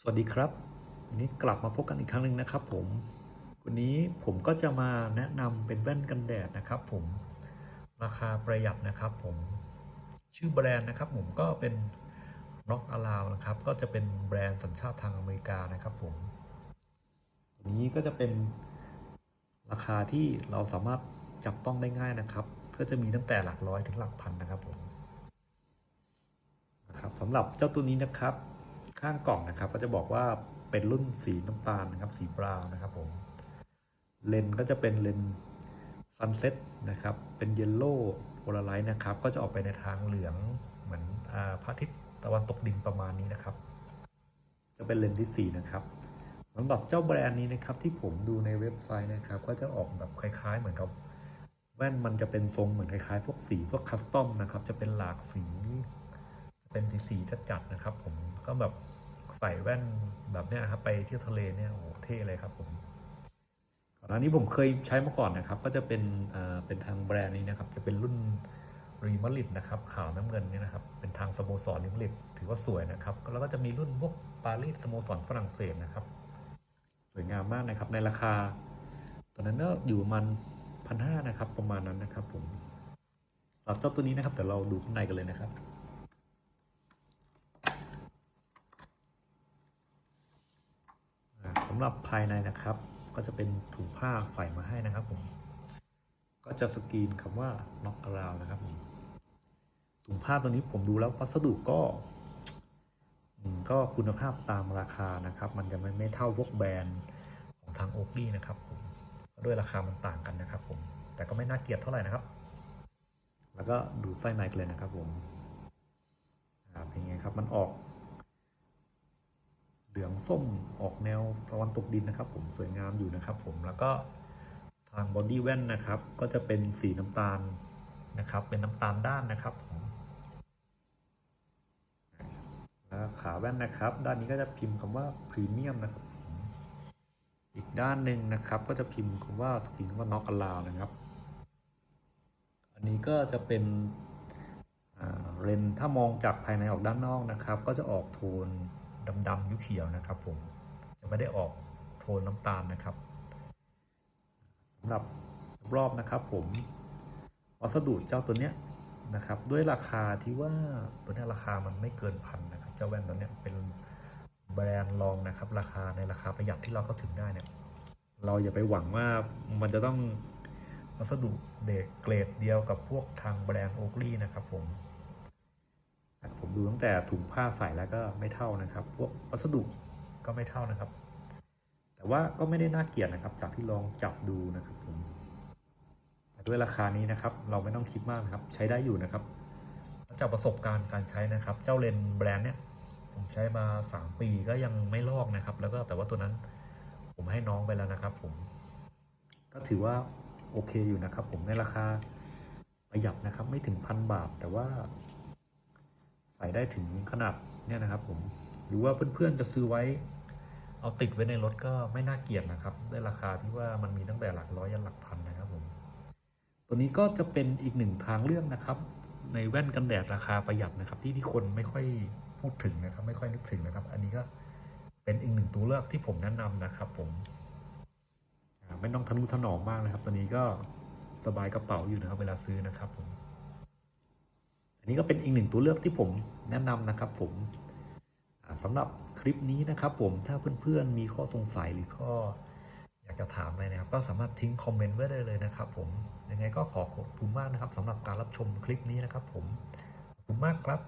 สวัสดีครับวันนี้กลับมาพบกันอีกครั้งหนึ่งนะครับ ผม วันนี้ผมก็จะมาแนะนำเป็นแว่นกันแดดนะครับ ผมราคาประหยัดนะครับ ผมชื่อแบรนด์นะครับ ผมก็เป็น Knock a l o u นะครับ ก็จะเป็นแบรนด์สัญชาติทางอเมริกานะครับ ผมวันนี้ก็จะเป็นราคาที่เราสามารถจับต้องได้ง่ายนะครับ ก็จะมีตั้งแต่หลักร้อยถึงหลักพันนะครับผมนะครับสำหรับเจ้าตัวนี้นะครับ ข้างกล่องนะครับ ก็จะบอกว่าเป็นรุ่นสีน้ำตาลนะครับ สีบราวน์นะครับผม เลนก็จะเป็นเลนซันเซ็ตนะครับ เป็นเยลโล่โพลาไรต์นะครับ ก็จะออกไปในทางเหลืองเหมือนอาพระอาทิตย์ตะวันตกดินประมาณนี้นะครับ จะเป็นเลนที่สี่นะครับสำหรับเจ้าแบรนด์นี้นะครับ ที่ผมดูในเว็บไซต์นะครับ ก็จะออกแบบคล้าย ๆ เหมือนกับแว่นมันจะเป็นทรงเหมือนคล้ายๆ พวกสีพวกคัสตอมนะครับ จะเป็นหลากสี จะเป็นสีสีจัดๆนะครับ ผมก็แบบ ใส่แว่นแบบเนี้ยครับไปเที่ยวทะเลเนี่ยโอ้โหเท่เลยครับผมก่อนหน้านี้ผมเคยใช้มาก่อนนะครับ ก็จะเป็นเอ่อเป็นทางแบรนด์นี้นะครับ จะเป็นรุ่นรีมาริดนะครับขาวน้ำเงินเนี่ยนะครับ เป็นทางสโมสรรีมาริดถือว่าสวยนะครับ แล้วก็จะมีรุ่นพวกปารีสสโมสรฝรั่งเศสนะครับ สวยงามมากนะครับ ในราคา ตอนนั้นก็อยู่ประมาณพันห้านะครับ ประมาณนั้นนะครับผมสำหรับเจ้าตัวนี้นะครับเดี๋ยวเราดูข้างในกันเลยนะครับ อ่าสำหรับภายในนะครับ ก็จะเป็นถุงผ้าใส่มาให้นะครับผม ก็จะสกรีนคำว่า knock around นะครับผมถุงผ้าตัวนี้ผมดูแล้ววัสดุก็ก็คุณภาพตามราคานะครับ มันจะไม่ไม่เท่าพวกแบรนด์ของทางโอ k ลี่นะครับผมด้วยราคามันต่างกันนะครับผม แต่ก็ไม่น่าเกลียดเท่าไหร่นะครับ แล้วก็ดูไส้ในกันเลยนะครับผมอ่าเป็นไงครับ มันออก เหลืองส้มออกแนวตะวันตกดินนะครับ ผมสวยงามอยู่นะครับ ผมแล้วก็ทางบอดี้แว่นนะครับ ก็จะเป็นสีน้ำตาลนะครับ เป็นน้ำตาลด้านนะครับผมแล้วขาแว่นนะครับ ด้านนี้ก็จะพิมพ์คำว่าพรีเมียมนะครับอีกด้านหนึ่งนะครับก็จะพิมพ์คำว่าสกรีนว่าน็อกอลาวนะครับ อันนี้ก็จะเป็นเลนส์ถ้ามองจากภายในออกด้านนอกนะครับ ก็จะออกโทน ดำๆเขียวๆนะครับ ผมจะไม่ได้ออกโทนน้ำตาลนะครับสำหรับรอบนะครับ ผมวัสดุเจ้าตัวเนี้ยนะครับ ด้วยราคาที่ว่าตัวเนี้ยราคามันไม่เกินพันนะครับ เจ้าแว่นตัวเนี้ยเป็นแบรนด์รองนะครับ ราคาในราคาประหยัดที่เราเข้าถึงได้เนี่ย เราอย่าไปหวังว่ามันจะต้องวัสดุเด็กเกรดเดียวกับพวกทางแบรนด์โอ k ลี่นะครับผม ผมดูตั้งแต่ถุงผ้าใส่แล้วก็ไม่เท่านะครับ พวกวัสดุก็ไม่เท่านะครับ แต่ว่าก็ไม่ได้น่าเกลียดนะครับ จากที่ลองจับดูนะครับผมแต่ด้วยราคานี้นะครับ เราไม่ต้องคิดมากนะครับ ใช้ได้อยู่นะครับจากประสบการณ์การใช้นะครับ เจ้าเลนแบรนด์เนี้ยผมใช้มา 3 ปีก็ยังไม่ลอกนะครับ แล้วก็แต่ว่าตัวนั้นผมให้น้องไปแล้วนะครับ ผม ก็ถือว่าโอเคอยู่นะครับ ผมในราคาประหยัดนะครับ ไม่ถึงพันบาท แต่ว่า ใส่ได้ถึงขนาดเนี่ยนะครับผมหรือว่าเพื่อนๆจะซื้อไว้ เอาติดไว้ในรถก็ไม่น่าเกลียดนะครับได้ราคาที่ว่ามันมีตั้งแต่หลักร้อยยันหลักพันนะครับผมตัวนี้ก็จะเป็นอีกหนึ่งทางเลือกนะครับ ในแว่นกันแดดราคาประหยัดนะครับ ที่ที่คนไม่ค่อยพูดถึงนะครับ ไม่ค่อยนึกถึงนะครับ อันนี้ก็เป็นอีกหนึ่งตัวเลือกที่ผมแนะนำนะครับผมไม่ต้องทะนุถนอมมากนะครับ ตัวนี้ก็สบายกระเป๋าอยู่นะครับ เวลาซื้อนะครับผม นี้ก็เป็นอีกหนึ่งตัวเลือกที่ผมแนะนำนะครับผมสำหรับคลิปนี้นะครับผมถ้าเพื่อนๆมีข้อสงสัยหรือข้ออยากจะถามอะไรนะครับ ก็สามารถทิ้งคอมเมนต์ไว้ได้เลยนะครับผมยังไงก็ขอขอบคุณมากนะครับสำหรับการรับชมคลิปนี้นะครับผมขอบคุณมากครับ